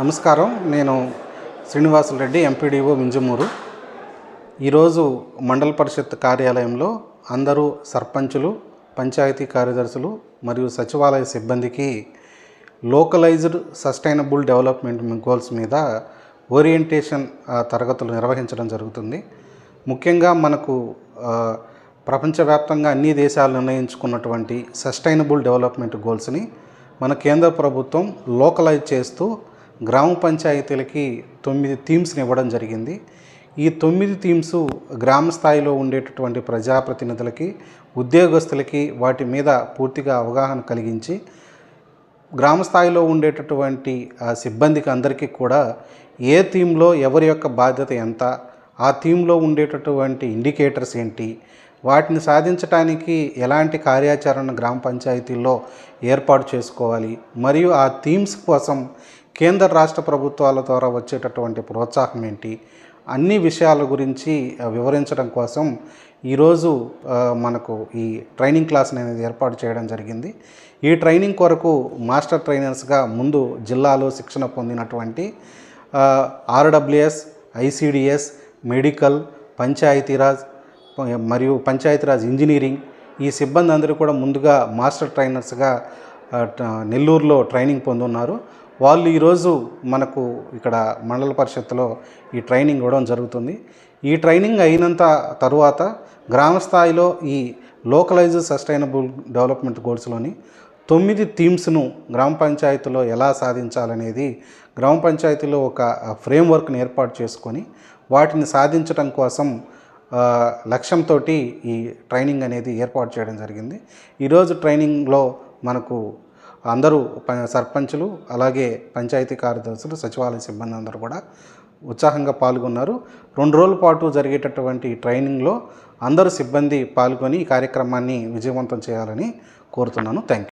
నమస్కారం. నేను శ్రీనివాసులు రెడ్డి ఎంపీడీఓ మింజమూరు. ఈరోజు మండల పరిషత్ కార్యాలయంలో అందరూ సర్పంచులు పంచాయతీ కార్యదర్శులు మరియు సచివాలయ సిబ్బందికి లోకలైజ్డ్ సస్టైనబుల్ డెవలప్మెంట్ గోల్స్ మీద ఓరియంటేషన్ తరగతులు నిర్వహించడం జరుగుతుంది. ముఖ్యంగా మనకు ప్రపంచవ్యాప్తంగా అన్ని దేశాలు నిర్ణయించుకున్నటువంటి సస్టైనబుల్ డెవలప్మెంట్ గోల్స్ని మన కేంద్ర ప్రభుత్వం లోకలైజ్ చేస్తూ గ్రామ పంచాయతీలకి తొమ్మిది థీమ్స్ని ఇవ్వడం జరిగింది. ఈ తొమ్మిది థీమ్స్ గ్రామ స్థాయిలో ఉండేటటువంటి ప్రజాప్రతినిధులకి ఉద్యోగస్తులకి వాటి మీద పూర్తిగా అవగాహన కలిగించి గ్రామ స్థాయిలో ఉండేటటువంటి సిబ్బందికి అందరికీ కూడా ఏ థీమ్లో ఎవరి యొక్క బాధ్యత ఎంత ఆ థీమ్లో ఉండేటటువంటి ఇండికేటర్స్ ఏంటి వాటిని సాధించడానికి ఎలాంటి కార్యాచరణ గ్రామ పంచాయతీల్లో ఏర్పాటు చేసుకోవాలి మరియు ఆ థీమ్స్ కోసం కేంద్ర రాష్ట్ర ప్రభుత్వాల ద్వారా వచ్చేటటువంటి ప్రోత్సాహం ఏంటి? అన్ని విషయాల గురించి వివరించడం కోసం ఈరోజు మనకు ఈ ట్రైనింగ్ క్లాస్ అనేది ఏర్పాటు చేయడం జరిగింది. ఈ ట్రైనింగ్ కొరకు మాస్టర్ ట్రైనర్స్గా ముందు జిల్లాలో శిక్షణ పొందినటువంటి ఆర్డబ్ల్యూఎస్ ఐసిడిఎస్ మెడికల్ పంచాయతీరాజ్ మరియు పంచాయతీరాజ్ ఇంజనీరింగ్ ఈ సిబ్బంది అందరూ కూడా ముందుగా మాస్టర్ ట్రైనర్స్గా నెల్లూరులో ట్రైనింగ్ పొందున్నారు. వాళ్ళు ఈరోజు మనకు ఇక్కడ మండల పరిషత్తులో ఈ ట్రైనింగ్ ఇవ్వడం జరుగుతుంది. ఈ ట్రైనింగ్ అయినంత తరువాత గ్రామ స్థాయిలో ఈ లోకలైజ్ సస్టైనబుల్ డెవలప్మెంట్ గోల్స్లోని తొమ్మిది థీమ్స్ను గ్రామ పంచాయతీలో ఎలా సాధించాలనేది గ్రామ పంచాయతీలో ఒక ఫ్రేమ్వర్క్ని ఏర్పాటు చేసుకొని వాటిని సాధించడం కోసం లక్ష్యంతో ఈ ట్రైనింగ్ అనేది ఏర్పాటు చేయడం జరిగింది. ఈరోజు ట్రైనింగ్లో మనకు అందరూ సర్పంచులు అలాగే పంచాయతీ కార్యదర్శులు సచివాలయ సిబ్బంది అందరూ కూడా ఉత్సాహంగా పాల్గొన్నారు. రెండు రోజుల పాటు జరిగేటటువంటి ట్రైనింగ్లో అందరూ సిబ్బంది పాల్గొని ఈ కార్యక్రమాన్ని విజయవంతం చేయాలని కోరుతున్నాను. Thank you